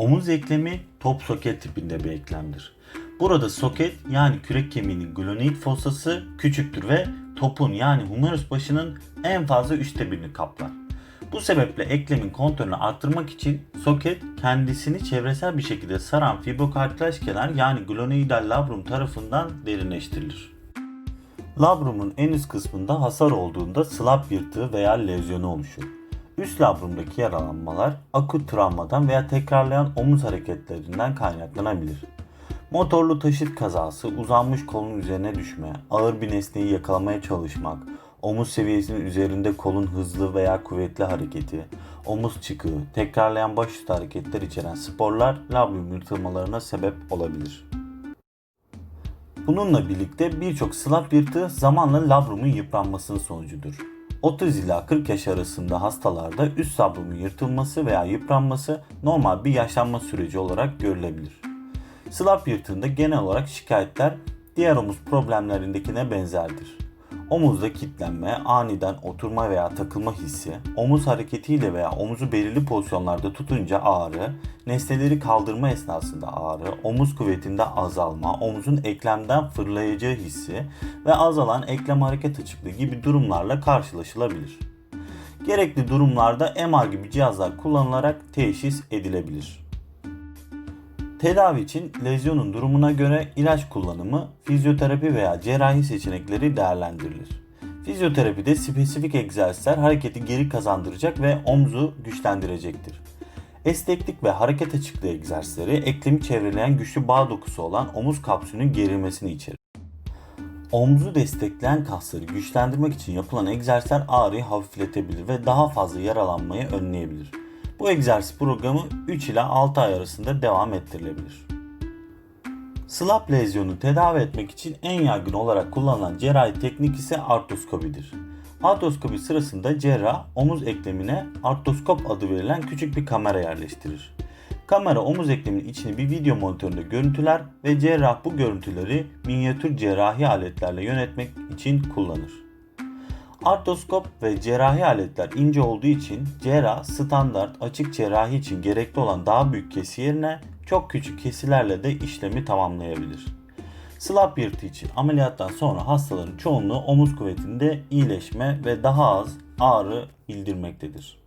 Omuz eklemi top soket tipinde bir eklemdir. Burada soket yani kürek kemiğinin glenoid fossası küçüktür ve topun yani humerus başının en fazla üçte birini kaplar. Bu sebeple eklemin kontrolünü arttırmak için soket kendisini çevresel bir şekilde saran fibrokartilaj kenar yani glenoidal labrum tarafından derinleştirilir. Labrumun en üst kısmında hasar olduğunda slap yırtığı veya lezyonu oluşur. Üst labrumdaki yaralanmalar akut travmadan veya tekrarlayan omuz hareketlerinden kaynaklanabilir. Motorlu taşıt kazası, uzanmış kolun üzerine düşme, ağır bir nesneyi yakalamaya çalışmak, omuz seviyesinin üzerinde kolun hızlı veya kuvvetli hareketi, omuz çıkığı, tekrarlayan başüstü hareketler içeren sporlar labrum yırtılmalarına sebep olabilir. Bununla birlikte birçok slap yırtığı zamanla labrumun yıpranmasının sonucudur. 30 ila 40 yaş arasında hastalarda üst labrumun yırtılması veya yıpranması normal bir yaşlanma süreci olarak görülebilir. Slap yırtığında genel olarak şikayetler diğer omuz problemlerindekine benzerdir. Omuzda kilitlenme, aniden oturma veya takılma hissi, omuz hareketiyle veya omuzu belirli pozisyonlarda tutunca ağrı, nesneleri kaldırma esnasında ağrı, omuz kuvvetinde azalma, omuzun eklemden fırlayacağı hissi ve azalan eklem hareket açıklığı gibi durumlarla karşılaşılabilir. Gerekli durumlarda MR gibi cihazlar kullanılarak teşhis edilebilir. Tedavi için lezyonun durumuna göre ilaç kullanımı, fizyoterapi veya cerrahi seçenekleri değerlendirilir. Fizyoterapide spesifik egzersizler hareketi geri kazandıracak ve omzu güçlendirecektir. Esneklik ve hareket açıklığı egzersizleri eklemi çevreleyen güçlü bağ dokusu olan omuz kapsülünün gerilmesini içerir. Omzu destekleyen kasları güçlendirmek için yapılan egzersizler ağrıyı hafifletebilir ve daha fazla yaralanmayı önleyebilir. Bu egzersiz programı 3 ila 6 ay arasında devam ettirilebilir. Slap lezyonu tedavi etmek için en yaygın olarak kullanılan cerrahi teknik ise artroskopidir. Artroskopi sırasında cerrah omuz eklemine artroskop adı verilen küçük bir kamera yerleştirir. Kamera omuz ekleminin içini bir video monitöründe görüntüler ve cerrah bu görüntüleri minyatür cerrahi aletlerle yönetmek için kullanır. Artroskop ve cerrahi aletler ince olduğu için cerrah standart açık cerrahi için gerekli olan daha büyük kesi yerine çok küçük kesilerle de işlemi tamamlayabilir. Slap yırtığı için ameliyattan sonra hastaların çoğunluğu omuz kuvvetinde iyileşme ve daha az ağrı bildirmektedir.